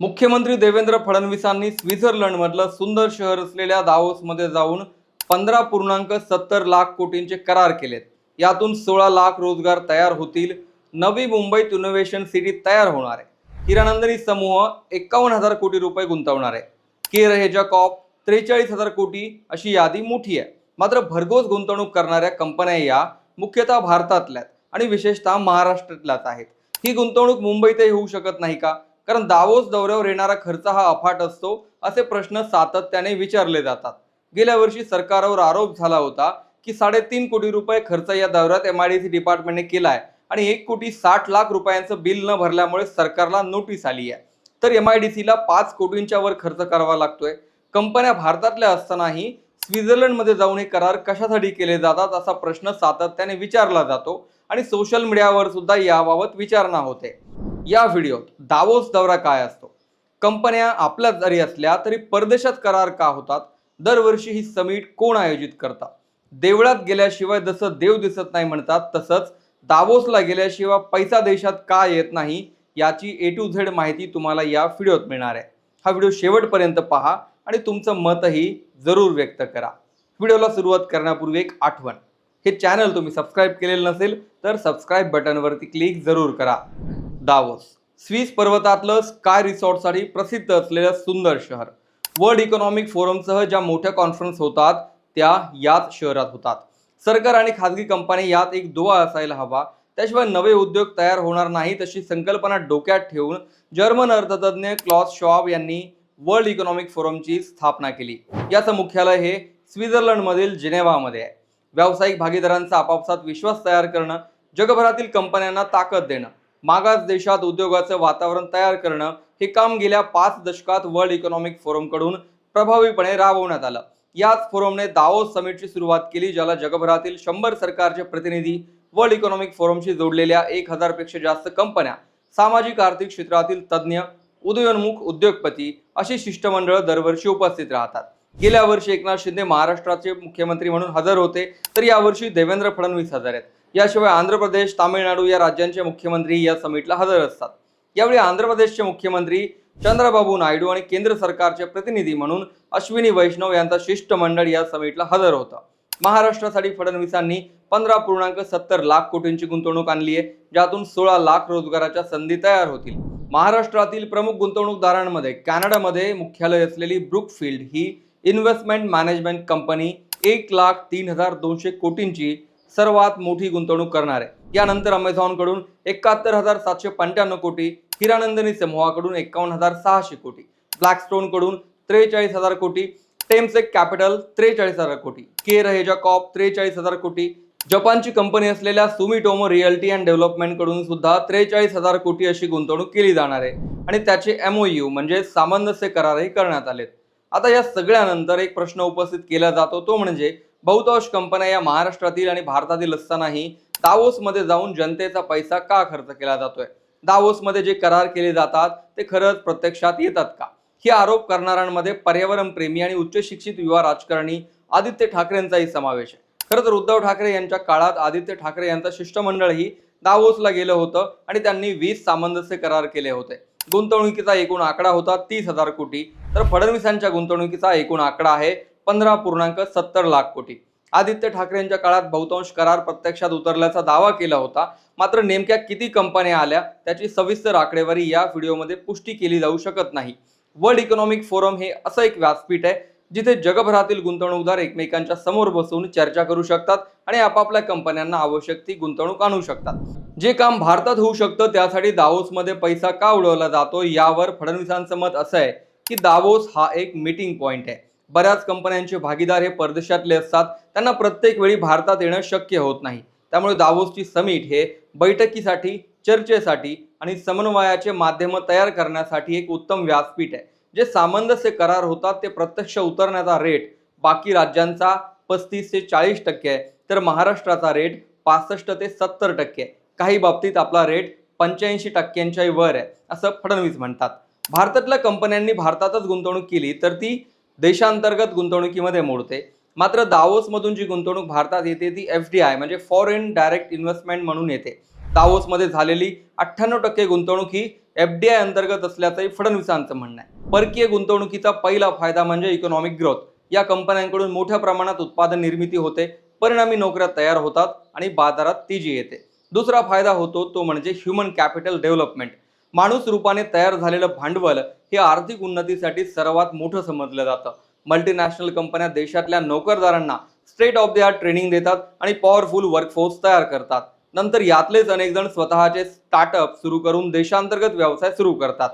मुख्यमंत्री देवेंद्र फडणवीसांनी स्वित्झर्लंडमधलं सुंदर शहर असलेल्या दावोसमध्ये जाऊन पंधरा पूर्णांक सत्तर लाख कोटींचे करार केलेत. यातून सोळा लाख रोजगार तयार होतील. नवी मुंबईत इनोव्हेशन सिटी तयार होणार आहे. हिरानंदनी समूह एकावन्न हजार कोटी रुपये गुंतवणार आहे. के रहेजा कॉप त्रेचाळीस हजार कोटी अशी यादी मोठी आहे. मात्र भरघोस गुंतवणूक करणाऱ्या कंपन्या या मुख्यतः भारतातल्यात आणि विशेषतः महाराष्ट्रातल्याच आहेत. ही गुंतवणूक मुंबईतही होऊ शकत नाही का? कारण दावोस दौऱ्यावर येणारा खर्च हा अफाट असतो असे प्रश्न सातत्याने विचारले जातात. गेल्या वर्षी सरकारवर आरोप झाला होता की साडेतीन कोटी रुपये खर्च या दौऱ्यात एम आय डी सी डिपार्टमेंटने केला आहे आणि एक कोटी साठ लाख रुपयांचं बिल न भरल्यामुळे सरकारला नोटीस आली आहे. तर एम आय डी सीला पाच कोटींच्या वर खर्च करावा लागतोय. कंपन्या भारतातल्या असतानाही स्वित्झर्लंडमध्ये जाऊन हे करार कशासाठी केले जातात असा प्रश्न सातत्याने विचारला जातो आणि सोशल मीडियावर सुद्धा याबाबत विचारणा होते. या व्हिडिओत दावोस दौरा काय असतो? कंपन्या आपल्या जरी असल्या तरी परदेशात करार का होतात? दरवर्षी ही समिट कोण आयोजित करतात? देवळात गेल्याशिवाय जसं देव दिसत नाही म्हणतात तसंच दावोसला गेल्याशिवाय पैसा देशात का येत नाही याची ए टू झेड माहिती तुम्हाला या व्हिडिओत मिळणार आहे. हा व्हिडिओ शेवटपर्यंत पहा आणि तुमचं मतही जरूर व्यक्त करा. व्हिडिओला सुरुवात करण्यापूर्वी एक आठवण. हे चॅनल तुम्ही सबस्क्राईब केलेलं नसेल तर सबस्क्राईब बटनवरती क्लिक जरूर करा. दावोस स्विस पर्वतातलं स्काय रिसॉर्टसाठी प्रसिद्ध असलेलं सुंदर शहर. वर्ल्ड इकॉनॉमिक फोरमसह ज्या मोठ्या कॉन्फरन्स होतात त्या याच शहरात होतात. सरकार आणि खाजगी कंपनी यात एक दुवा असायला हवा. त्याशिवाय नवे उद्योग तयार होणार नाहीत अशी संकल्पना डोक्यात ठेवून जर्मन अर्थतज्ञ क्लॉस शॉब यांनी वर्ल्ड इकॉनॉमिक फोरमची स्थापना केली. याचं मुख्यालय हे स्वित्झर्लंडमधील जिनेव्हामध्ये आहे. व्यावसायिक भागीदारांचा आपापसात विश्वास तयार करणं जगभरातील कंपन्यांना ताकद देणं मागास देशात उद्योगाचं वातावरण तयार करणं हे काम गेल्या पाच दशकात वर्ल्ड इकॉनॉमिक फोरमकडून प्रभावीपणे राबवण्यात आलं. याच फोरमने दावोस समिटची सुरुवात केली ज्याला जगभरातील शंभर सरकारचे प्रतिनिधी वर्ल्ड इकॉनॉमिक फोरमशी जोडलेल्या एक हजारपेक्षा जास्त कंपन्या सामाजिक आर्थिक क्षेत्रातील तज्ज्ञ उदयोन्मुख उद्योगपती अशी शिष्टमंडळ दरवर्षी उपस्थित राहतात. गेल्या वर्षी एकनाथ शिंदे महाराष्ट्राचे मुख्यमंत्री म्हणून हजर होते तर यावर्षी देवेंद्र फडणवीस हजर आहेत. याशिवाय आंध्र प्रदेश तामिळनाडू या राज्यांचे मुख्यमंत्री या समिटला हजर असतात. यावेळी आंध्र प्रदेशचे मुख्यमंत्री चंद्रबाबू नायडू आणि केंद्र सरकारचे प्रतिनिधी म्हणून अश्विनी वैष्णव यांचा शिष्टमंडळ या समिटला हजर होतं. महाराष्ट्रासाठी फडणवीसांनी पंधरा पूर्णांक सत्तर लाख कोटींची गुंतवणूक आणली आहे ज्यातून सोळा लाख रोजगाराच्या संधी तयार होतील. महाराष्ट्रातील प्रमुख गुंतवणूकदारांमध्ये कॅनडामध्ये मुख्यालय असलेली ब्रुकफिल्ड ही इन्व्हेस्टमेंट मॅनेजमेंट कंपनी एक लाख तीन हजार दोनशे कोटींची सर्वात मोठी गुंतवणूक करणार आहे. यानंतर अमेझॉनकडून एकाहत्तर हजार सातशे पंच्याण्णव कोटी हिरानंदनी समूहाकडून एकावन्न हजार सहाशे कोटी ब्लॅकस्टोनकडून त्रेचाळीस हजार कोटी टेमसेक कॅपिटल त्रेचाळीस हजार कोटी के रहेजा कॉप त्रेचाळीस हजार कोटी जपानची कंपनी असलेल्या सुमिटोमो रिअल्टी अँड डेव्हलपमेंटकडून सुद्धा त्रेचाळीस हजार कोटी अशी गुंतवणूक केली जाणार आहे. आणि त्याचे एमओयू म्हणजे सामंजस्य करारही करण्यात आलेत. आता या सगळ्यानंतर एक प्रश्न उपस्थित केला जातो तो म्हणजे बहुतांश कंपन्या या महाराष्ट्रातील आणि भारतातील असतानाही दावोसमध्ये जाऊन जनतेचा पैसा का खर्च केला जातोय? दावोसमध्ये जे करार केले जातात ते खरंच प्रत्यक्षात येतात का? हे आरोप करणाऱ्यांमध्ये पर्यावरण प्रेमी आणि उच्च शिक्षित युवा राजकारणी आदित्य ठाकरेंचाही समावेश आहे. खरं तर उद्धव ठाकरे यांच्या काळात आदित्य ठाकरे यांचं शिष्टमंडळही दावोसला गेलं होतं आणि त्यांनी वीस सामंजस्य करार केले होते. गुंतवणुकीचा एकूण आकडा होता तीस हजार कोटी. तर फडणवीसांच्या गुंतवणुकीचा एकूण आकडा आहे पंधरा पूर्णांक सत्तर लाख कोटी. आदित्य ठाकरेंच्या काळात बहुतांश करार प्रत्यक्षात उतरल्याचा दावा केला होता. मात्र नेमक्या किती कंपन्या आल्या त्याची सविस्तर आकडेवारी या व्हिडिओमध्ये पुष्टी केली जाऊ शकत नाही. वर्ल्ड इकॉनॉमिक फोरम हे असं एक व्यासपीठ आहे जिथे जगभरातील गुंतवणूकदार एकमेकांच्या समोर बसून चर्चा करू शकतात आणि आपापल्या कंपन्यांना आवश्यक ती गुंतवणूक आणू शकतात. जे काम भारतात होऊ शकतं त्यासाठी दावोसमध्ये पैसा का उडवला जातो यावर फडणवीसांचं मत असं आहे की दावोस हा एक मीटिंग पॉईंट आहे. बऱ्याच कंपन्यांचे भागीदार हे परदेशातले असतात. त्यांना प्रत्येक वेळी भारतात येणं शक्य होत नाही. त्यामुळे दावोसची समिट हे बैठकीसाठी चर्चेसाठी आणि समन्वयाचे माध्यम तयार करण्यासाठी एक उत्तम व्यासपीठ आहे. जे सामंजस्य करार होतात ते प्रत्यक्ष उतरण्याचा रेट बाकी राज्यांचा पस्तीस ते चाळीस टक्के आहे. तर महाराष्ट्राचा रेट पासष्ट ते सत्तर टक्के आहे. काही बाबतीत आपला रेट पंच्याऐंशी टक्क्यांच्याही वर आहे असं फडणवीस म्हणतात. भारतातल्या कंपन्यांनी भारतातच गुंतवणूक केली तर ती देशांतर्गत गुंतवणुकीमध्ये मोडते. मात्र दावोसमधून जी गुंतवणूक भारतात येते ती एफ डी आय म्हणजे फॉरेन डायरेक्ट इन्व्हेस्टमेंट म्हणून येते. दावोसमध्ये झालेली अठ्ठ्याण्णव टक्के गुंतवणूक ही एफ डी आय अंतर्गत असल्याचंही फडणवीसांचं म्हणणं आहे. परकीय गुंतवणुकीचा पहिला फायदा म्हणजे इकॉनॉमिक ग्रोथ या कंपन्यांकडून मोठ्या प्रमाणात उत्पादन निर्मिती होते परिणामी नोकऱ्या तयार होतात आणि बाजारात तेजी येते. दुसरा फायदा होतो तो म्हणजे ह्युमन कॅपिटल डेव्हलपमेंट माणूस रूपाने तयार झालेलं भांडवल हे आर्थिक उन्नतीसाठी सर्वात मोठं समजलं जातं. मल्टीनॅशनल कंपन्या देशातल्या नोकरदारांना state of the art training देतात आणि पॉवरफुल वर्कफोर्स तयार करतात. नंतर यातलेच अनेक जण स्वतःचे स्टार्टअप सुरू करून देशांतर्गत व्यवसाय सुरू करतात.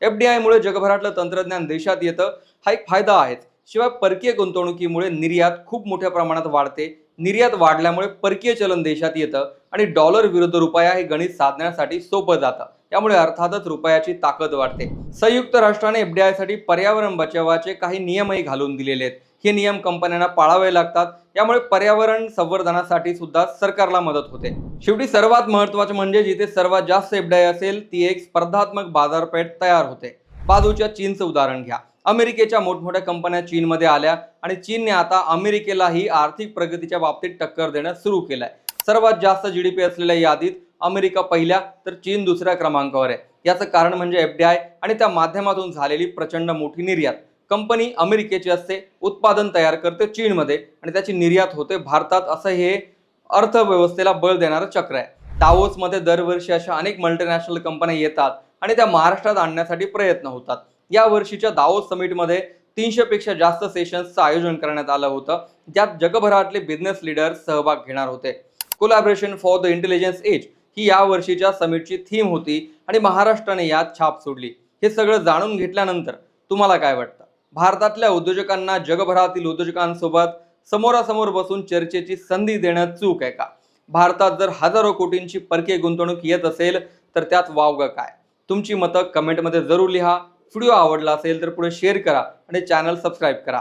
एफ डी आयमुळे जगभरातलं तंत्रज्ञान देशात येतं. हा एक फायदा आहेच. शिवाय परकीय गुंतवणुकीमुळे निर्यात खूप मोठ्या प्रमाणात वाढते. निर्यात वाढल्यामुळे परकीय चलन देशात येतं आणि डॉलर विरुद्ध रुपया हे गणित साधण्यासाठी सोपं जातं. त्यामुळे अर्थातच रुपयाची ताकद वाढते. संयुक्त राष्ट्राने एफडीआयसाठी पर्यावरण बचावाचे काही नियमही घालून दिलेले आहेत. हे नियम कंपन्यांना पाळावे लागतात. यामुळे पर्यावरण संवर्धनासाठी सुद्धा सरकारला मदत होते. शेवटी सर्वात महत्त्वाचे म्हणजे जिथे सर्वात जास्त एफडीआय असेल ती एक स्पर्धात्मक बाजारपेठ तयार होते. बाजूच्या चीनचं उदाहरण घ्या. अमेरिकेच्या मोठमोठ्या कंपन्या चीनमध्ये आल्या आणि चीनने आता अमेरिकेलाही आर्थिक प्रगतीच्या बाबतीत टक्कर देणं सुरू केलंय. सर्वात जास्त जी डी पी असलेल्या यादीत अमेरिका पहिल्या तर चीन दुसऱ्या क्रमांकावर आहे. याचं कारण म्हणजे एफ डी आय आणि त्या माध्यमातून झालेली प्रचंड मोठी निर्यात. कंपनी अमेरिकेची असते उत्पादन तयार करते चीनमध्ये आणि त्याची निर्यात होते भारतात असं हे अर्थव्यवस्थेला बळ देणारं चक्र आहे. दावोसमध्ये दरवर्षी अशा अनेक मल्टीनॅशनल कंपन्या येतात आणि त्या महाराष्ट्रात आणण्यासाठी प्रयत्न होतात. या वर्षीच्या दावोस समिटमध्ये तीनशेपेक्षा जास्त सेशन्सचं आयोजन करण्यात आलं होतं. ज्यात जगभरातले बिझनेस लीडर सहभाग घेणार होते. Collaboration for the intelligence age ही या वर्षीच्या समिटची थीम होती आणि महाराष्ट्राने यात छाप सोडली. हे सगळं जाणून घेतल्यानंतर तुम्हाला काय वाटतं? भारतातल्या उद्योजकांना जगभरातील उद्योजकांसोबत समोरासमोर बसून चर्चेची संधी देण्यात चूक आहे का? भारतात जर हजारो कोटींची परकीय गुंतवणूक येत असेल तर त्यात वावगं काय? तुमची मतं कमेंटमध्ये जरूर लिहा. व्हिडिओ आवडला असेल तर पुढे शेअर करा आणि चॅनल सबस्क्राईब करा.